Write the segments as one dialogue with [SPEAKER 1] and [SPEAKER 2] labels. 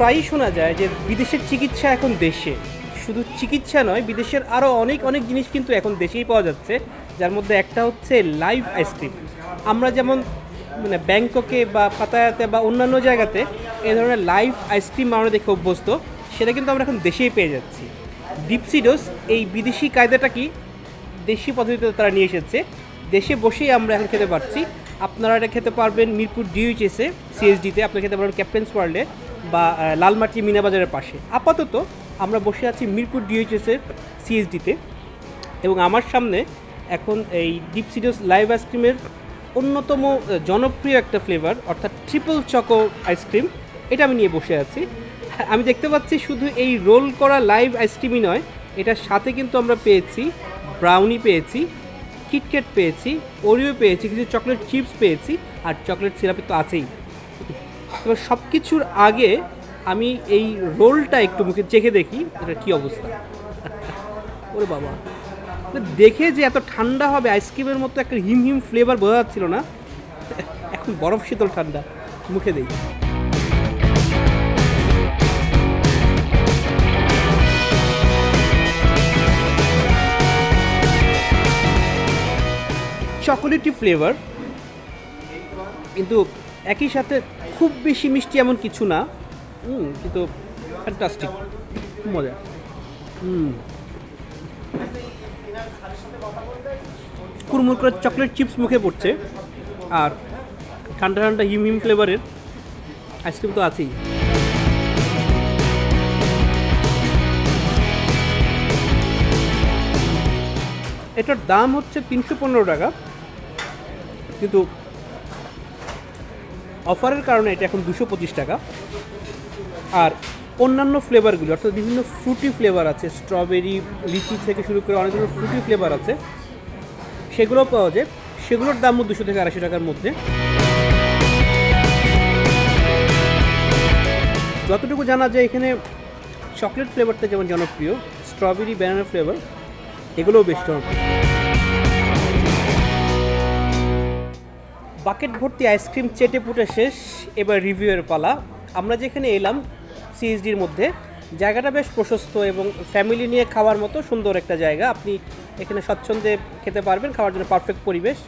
[SPEAKER 1] প্রায়ই শোনা যায় যে বিদেশের চিকিৎসা এখন দেশে। শুধু চিকিৎসা নয়, বিদেশের আরও অনেক অনেক জিনিস কিন্তু এখন দেশেই পাওয়া যাচ্ছে, যার মধ্যে একটা হচ্ছে লাইভ আইসক্রিম আমরা যেমন মানে ব্যাংককে বা পাতায়াতে বা অন্যান্য জায়গাতে এই ধরনের লাইভ আইসক্রিম আমরা দেখে অভ্যস্ত, সেটা কিন্তু আমরা এখন দেশেই পেয়ে যাচ্ছি। ডিপসিডোস এই বিদেশি কায়দাটা কি? দেশি পদ্ধতিতে তারা নিয়ে এসেছে। দেশে বসেই আমরা এখন খেতে পারছি। আপনারা এটা খেতে পারবেন মিরপুর ডিউইচএসে সিএসডিতে আপনারা খেতে পারবেন ক্যাপ্টেন্স ওয়ার্ল্ডে বা লালমাটি মিনাবাজারের পাশে। আপাতত আমরা বসে আছি মিরপুর ডিউইচএসের সিএসডিতে এবং আমার সামনে এখন এই ডিপসিডোস লাইভ আইসক্রিমের অন্যতম জনপ্রিয় একটা ফ্লেভার অর্থাৎ ট্রিপল চকো আইসক্রিম এটা আমি নিয়ে বসে আছি। আমি দেখতে পাচ্ছি শুধু এই রোল করা লাইভ আইসক্রিমই নয়, এটার সাথে কিন্তু আমরা পেয়েছি ব্রাউনি পেয়েছি কিটক্যাট পেয়েছি ওরিও পেয়েছি, কিছু চকলেট চিপস পেয়েছি, আর চকলেট সিরাপি তো আছেই। তবে সব কিছুর আগে আমি এই রোলটা একটু মুখে চেখে দেখি, এটা কী অবস্থা? ওরে বাবা। দেখে যে এত ঠান্ডা হবে, আইসক্রিমের মতো একটা হিম হিম ফ্লেভার বোঝা যাচ্ছিল না। এখন বরফ শীতল ঠান্ডা, মুখে দেই চকোলেটি ফ্লেভার কিন্তু একই সাথে খুব বেশি মিষ্টি এমন কিছু না। হুম, কিন্তু ফ্যান্টাস্টিক মজা। হুম কুরমুর করে চকলেট চিপস মুখে পড়ছে। আর ঠান্ডা ঠান্ডা হিম হিম ফ্লেভারের আইসক্রিম তো আছেই। এটার দাম হচ্ছে তিনশো পনেরো টাকা। কিন্তু অফারের কারণে এটা এখন দুশো পঁচিশ টাকা। আর অন্যান্য ফ্লেভারগুলি অর্থাৎ বিভিন্ন ফ্রুটি ফ্লেভার আছে স্ট্রবেরি লিচি থেকে শুরু করে অনেক ধরনের ফ্রুটি ফ্লেভার আছে, সেগুলো পাওয়া যায়। সেগুলোর দামও দুশো থেকে আড়াইশো টাকার মধ্যে। যতটুকু জানা যায় এখানে চকলেট ফ্লেভারটা যেমন জনপ্রিয় স্ট্রবেরি ব্যানানা ফ্লেভার এগুলোও বেশ জনপ্রিয়। বাকেট ভর্তি আইসক্রিম চেটে পুটে শেষ, এবার রিভিউয়ের পালা। আমরা যেখানে এলাম সিএসডির মধ্যে। জায়গাটা বেশ প্রশস্ত এবং ফ্যামিলি নিয়ে খাওয়ার মতো সুন্দর একটা জায়গা। আপনি এখানে স্বচ্ছন্দে খেতে পারবেন, খাওয়ার জন্য পারফেক্ট পরিবেশ।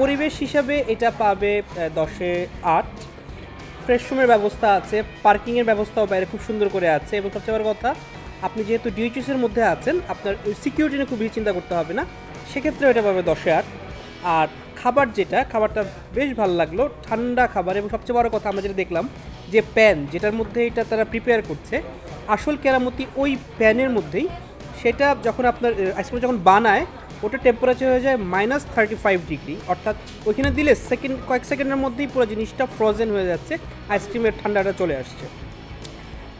[SPEAKER 1] পরিবেশ হিসাবে এটা পাবে দশে আট। ফ্রেশরুমের ব্যবস্থা আছে পার্কিংয়ের ব্যবস্থাও বাইরে খুব সুন্দর করে আছে এবং সবচেয়ে বড় কথা, আপনি যেহেতু ডিউচিসের মধ্যে আছেন, আপনার সিকিউরিটি নিয়ে খুব বেশি চিন্তা করতে হবে না। সেক্ষেত্রেও এটা পাবে দশে আট। আর খাবার যেটা, খাবারটা বেশ ভালো লাগল, ঠান্ডা খাবার এবং সবচেয়ে বড় কথা আমরা যেটা দেখলাম যে প্যান, যেটার মধ্যে এটা তারা প্রিপেয়ার করছে, আসল কেরামতি ওই প্যানের মধ্যেই সেটা যখন আপনার আইসক্রিম যখন বানায়, ওটা টেম্পারেচার হয়ে যায় মাইনাস থার্টি ফাইভ ডিগ্রি অর্থাৎ ওইখানে দিলে সেকেন্ড কয়েক সেকেন্ডের মধ্যেই পুরো জিনিসটা ফ্রোজেন হয়ে যাচ্ছে আইসক্রিমের ঠান্ডাটা চলে আসছে।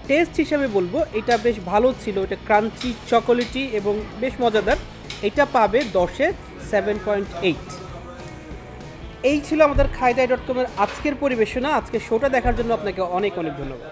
[SPEAKER 1] টেস্ট হিসাবে বলব, এটা বেশ ভালো ছিল, এটা ক্রাঞ্চি চকোলেটি এবং বেশ মজাদার, এটা পাবে দশে সেভেন পয়েন্ট এইট এই ছিল আমাদের খায়দাই ডট কমের আজকের পরিবেশনা। আজকে শোটা দেখার জন্য আপনাকে অনেক অনেক ধন্যবাদ।